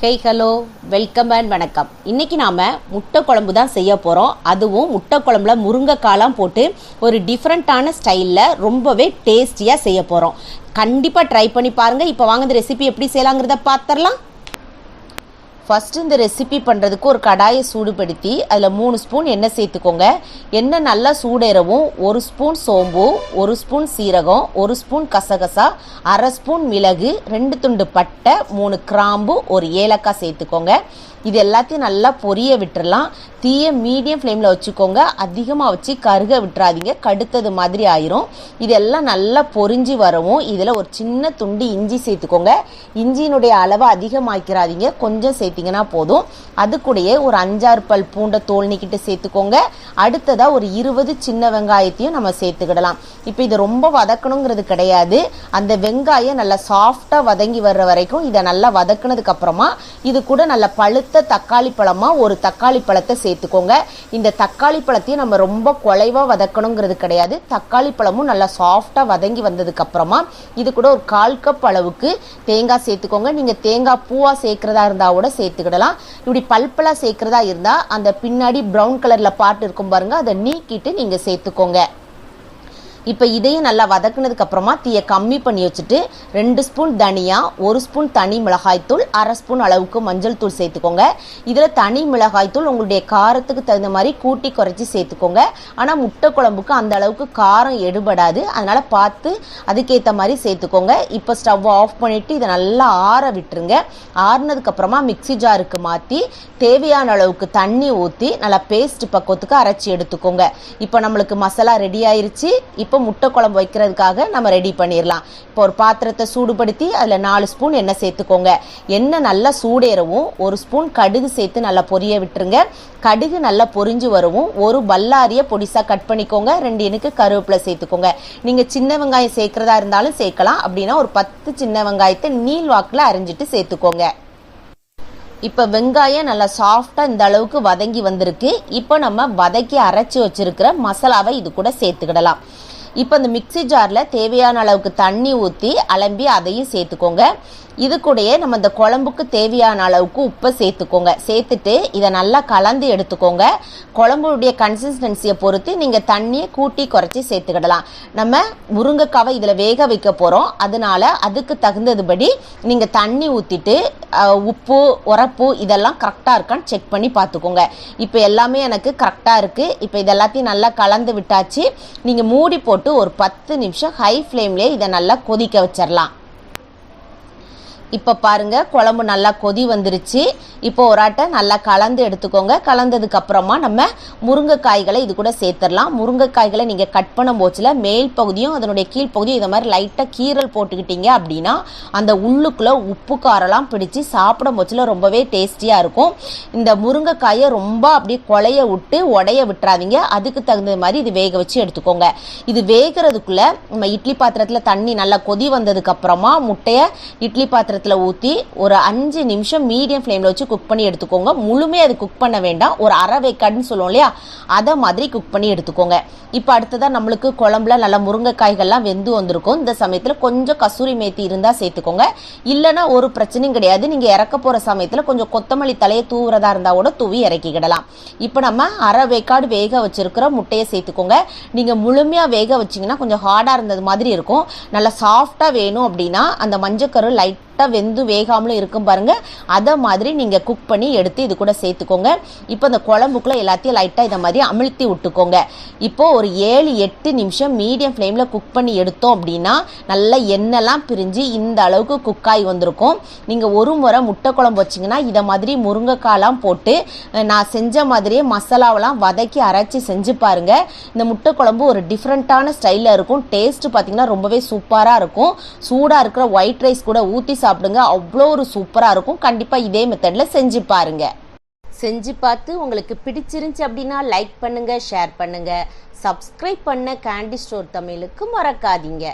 Hey hello welcome and வணக்கம். இன்றைக்கி நாம் முட்டை குழம்பு தான் செய்ய போகிறோம் அதுவும் முட்டை குழம்புல முருங்கைக்காலாம் போட்டு ஒரு டிஃப்ரெண்ட்டான ஸ்டைலில் ரொம்பவே டேஸ்டியாக செய்ய போகிறோம் கண்டிப்பாக ட்ரை பண்ணி பாருங்கள் இப்போ வாங்க இந்த ரெசிபி எப்படி செய்யலாங்கிறத பார்த்துடலாம் ஃபஸ்ட்டு இந்த ரெசிபி பண்ணுறதுக்கு ஒரு கடாயை சூடுபடுத்தி அதில் மூணு ஸ்பூன் எண்ணெய் சேர்த்துக்கோங்க. எண்ணெய் நல்லா சூடேறவும் ஒரு ஸ்பூன் சோம்பு ஒரு ஸ்பூன் சீரகம் ஒரு ஸ்பூன் கசகசா அரை ஸ்பூன் மிளகு ரெண்டு துண்டு பட்டை மூணு கிராம்பு ஒரு ஏலக்காய் சேர்த்துக்கோங்க. இது எல்லாத்தையும் நல்லா பொரிய விட்டுறலாம். தீய மீடியம் ஃப்ளேமில் வச்சுக்கோங்க. அதிகமாக வச்சு கருக விட்டுறாதீங்க. கடுத்தது மாதிரி ஆயிரும். இதெல்லாம் நல்லா பொரிஞ்சு வரவும் இதில் ஒரு சின்ன துண்டு இஞ்சி சேர்த்துக்கோங்க. இஞ்சியினுடைய அளவை அதிகமாக்கிறாதீங்க. கொஞ்சம் சேர்த்து சேர்த்திங்கன்னா போதும். அது கூடயே ஒரு அஞ்சாறு பல் பூண்டை தோல் நீக்கிட்டு சேர்த்துக்கோங்க. அடுத்ததாக ஒரு இருபது சின்ன வெங்காயத்தையும் நம்ம சேர்த்துக்கிடலாம். இப்போ இது ரொம்ப வதக்கணுங்கிறது கிடையாது. அந்த வெங்காயம் நல்லா சாஃப்டாக வதங்கி வர்ற வரைக்கும் இதை நல்லா வதக்குனதுக்கு அப்புறமா இது கூட நல்ல பழுத்த தக்காளி பழமா ஒரு தக்காளி பழத்தை சேர்த்துக்கோங்க. இந்த தக்காளி பழத்தையும் நம்ம ரொம்ப குலைவாக வதக்கணுங்கிறது கிடையாது. தக்காளி பழமும் நல்லா சாஃப்டாக வதங்கி வந்ததுக்கு அப்புறமா இது கூட ஒரு கால் கப் அளவுக்கு தேங்காய் சேர்த்துக்கோங்க. நீங்க தேங்காய் பூவாக சேர்க்கறதா இருந்தால் கூட சேர்த்துக்கிடலாம். இப்படி பல்பெல்லாம் சேர்க்குறதா இருந்தா அந்த பின்னாடி ப்ரௌன் கலரில் பாட்டு இருக்கும் பாருங்க அதை நீக்கிட்டு நீங்க சேர்த்துக்கோங்க. இப்போ இதையும் நல்லா வதக்குனதுக்கு அப்புறமா தீயை கம்மி பண்ணி வச்சுட்டு ரெண்டு ஸ்பூன் தனியா ஒரு ஸ்பூன் தனி மிளகாய்த்தூள் அரை ஸ்பூன் அளவுக்கு மஞ்சள் தூள் சேர்த்துக்கோங்க. இதில் தனி மிளகாய்த்தூள் உங்களுடைய காரத்துக்கு தகுந்த மாதிரி கூட்டி குறைச்சி சேர்த்துக்கோங்க. ஆனால் முட்டை குழம்புக்கு அந்த அளவுக்கு காரம் எடுபடாது. அதனால் பார்த்து அதுக்கேற்ற மாதிரி சேர்த்துக்கோங்க. இப்போ ஸ்டவ் ஆஃப் பண்ணிவிட்டு இதை நல்லா ஆற விட்டுருங்க. ஆறுனதுக்கப்புறமா மிக்சி மிக்ஸி ஜாருக்கு மாற்றி தேவையான அளவுக்கு தண்ணி ஊற்றி நல்லா பேஸ்ட் பக்குவத்துக்கு அரைச்சி எடுத்துக்கோங்க. இப்போ நம்மளுக்கு மசாலா ரெடி ஆயிருச்சு. இப்போ இப்போ முட்டை குழம்பு வைக்கிறதுக்காக நம்ம ரெடி பண்ணிடலாம் இப்போ ஒரு பாத்திரத்தை சூடுபடுத்தி அதில் நாலு ஸ்பூன் எண்ணெய் சேர்த்துக்கோங்க. எண்ணெய் நல்லா சூடேறவும் ஒரு ஸ்பூன் கடுகு சேர்த்து நல்லா பொரிய விட்டுருங்க. கடுகு நல்லா பொரிஞ்சு வரவும் ஒரு பல்லாரியை பொடிசாக கட் பண்ணிக்கோங்க. ரெண்டு இனுக்கு கருவேப்பிலை சேர்த்துக்கோங்க. நீங்கள் சின்ன வெங்காயம் சேர்க்குறதா இருந்தாலும் சேர்க்கலாம். அப்படின்னா ஒரு பத்து சின்ன வெங்காயத்தை நீள் வாக்கில் அரைஞ்சிட்டு சேர்த்துக்கோங்க. இப்போ வெங்காயம் நல்லா சாஃப்டாக இந்த அளவுக்கு வதங்கி வந்திருக்கு. இப்போ நம்ம வதக்கி அரைச்சி வச்சிருக்கிற மசாலாவை இது கூட சேர்த்துக்கிடலாம். இப்போ இந்த மிக்ஸி ஜாரில் தேவையான அளவுக்கு தண்ணி ஊற்றி அலம்பி அதையும் சேர்த்துக்கோங்க. இது கூடயே நம்ம இந்த குழம்புக்கு தேவையான அளவுக்கு உப்பை சேர்த்துக்கோங்க. சேர்த்துட்டு இதை நல்லா கலந்து எடுத்துக்கோங்க. குழம்புடைய கன்சிஸ்டன்சியை பொறுத்து நீங்கள் தண்ணியை கூட்டி குறைச்சி சேர்த்துக்கிடலாம். நம்ம முருங்கைக்காவை இதில் வேக வைக்க போகிறோம் அதனால அதுக்கு தகுந்ததுபடி நீங்கள் தண்ணி ஊற்றிட்டு உப்பு உரப்பு இதெல்லாம் கரெக்டாக இருக்கான்னு செக் பண்ணி பார்த்துக்கோங்க. இப்போ எல்லாமே எனக்கு கரெக்டாக இருக்குது இப்போ இதெல்லாத்தையும் நல்லா கலந்து விட்டாச்சு. நீங்கள் மூடி போட்டு ஒரு பத்து நிமிஷம் ஹை ஃப்ளேம்லேயே இதை நல்லா கொதிக்க வச்சிடலாம் இப்போ பாருங்கள் குழம்பு நல்லா கொதி வந்துருச்சு. இப்போ ஒரு ஆட்டை நல்லா கலந்து எடுத்துக்கோங்க. கலந்ததுக்கு அப்புறமா நம்ம முருங்கைக்காய்களை இது கூட சேர்த்துடலாம். முருங்கைக்காய்களை நீங்கள் கட் பண்ணும் போச்சில் மேல் பகுதியும் அதனுடைய கீழ்ப்பகுதியும் இதை மாதிரி லைட்டாக கீரல் போட்டுக்கிட்டீங்க அப்படின்னா அந்த உள்ளுக்குள்ளே உப்பு காரெல்லாம் பிடிச்சி சாப்பிடும் போச்சில் ரொம்பவே டேஸ்டியாக இருக்கும். இந்த முருங்கைக்காயை ரொம்ப அப்படியே கொலைய விட்டு உடைய விட்டுறாதீங்க. அதுக்கு தகுந்த மாதிரி இது வேக வச்சு எடுத்துக்கோங்க. இது வேகிறதுக்குள்ளே நம்ம இட்லி பாத்திரத்தில் தண்ணி நல்லா கொதி வந்ததுக்கு அப்புறமா முட்டையை இட்லி பாத்திரத்தில் ஊற்றி ஒரு அஞ்சு நிமிஷம் மீடியம் ஃப்ளேமில் வச்சு குக் பண்ணி எடுத்துக்கோங்க. முழுமையாக அது குக் பண்ண வேண்டாம். ஒரு அரை வேக்காடுன்னு சொல்லுவோம் இல்லையா? அதை மாதிரி குக் பண்ணி எடுத்துக்கோங்க. இப்போ அடுத்ததாக நம்மளுக்கு குழம்புல நல்லா முருங்கைக்காய்கள்லாம் வெந்து வந்திருக்கும். இந்த சமயத்தில் கொஞ்சம் கசூரி மேத்தி இருந்தால் சேர்த்துக்கோங்க. இல்லைன்னா ஒரு பிரச்சனையும் கிடையாது. நீங்கள் இறக்க போகிற சமயத்தில் கொஞ்சம் கொத்தமல்லி தலையை தூவுறதா இருந்தால் கூட தூவி இறக்கிக்கிடலாம். இப்போ நம்ம அரை வேக்காடு வேக வச்சிருக்கிற முட்டையை சேர்த்துக்கோங்க. நீங்கள் முழுமையாக வேக வச்சிங்கன்னா கொஞ்சம் ஹார்டாக இருந்தது மாதிரி இருக்கும். நல்லா சாஃப்டாக வேணும் அப்படின்னா அந்த மஞ்சக்கரு லைட் கரெக்டாக வெந்து வேகாமலும் இருக்கும் பாருங்கள் அதை மாதிரி நீங்கள் குக் பண்ணி எடுத்து இது கூட சேர்த்துக்கோங்க. இப்போ இந்த குழம்புக்குள்ளே எல்லாத்தையும் லைட்டாக இதை மாதிரி அமிழ்த்தி விட்டுக்கோங்க. இப்போது ஒரு ஏழு எட்டு நிமிஷம் மீடியம் ஃப்ளேமில் குக் பண்ணி எடுத்தோம் அப்படின்னா நல்லா எண்ணெய்லாம் பிரிஞ்சு இந்த அளவுக்கு குக்காகி வந்திருக்கும். நீங்கள் ஒரு முறை முட்டை குழம்பு வச்சிங்கன்னா இதை மாதிரி முருங்கைக்காலாம் போட்டு நான் செஞ்ச மாதிரியே மசாலாவெல்லாம் வதக்கி அரைச்சி செஞ்சு பாருங்கள் இந்த முட்டை குழம்பு ஒரு டிஃப்ரெண்ட்டான ஸ்டைலில் இருக்கும். டேஸ்ட்டு பார்த்தீங்கன்னா ரொம்பவே சூப்பராக இருக்கும். சூடாக இருக்கிற ஒயிட் ரைஸ் கூட ஊற்றி சாப்பிடுங்க. அவ்வளோ ஒரு சூப்பராக இருக்கும். கண்டிப்பாக இதே மெத்தடில் செஞ்சு பாருங்க. செஞ்சு பார்த்து உங்களுக்கு பிடிச்சிருந்துச்சு அப்படின்னா லைக் பண்ணுங்க ஷேர் பண்ணுங்க. சப்ஸ்கிரைப் பண்ண கேண்டி ஸ்டோர் தமிழுக்கு மறக்காதீங்க.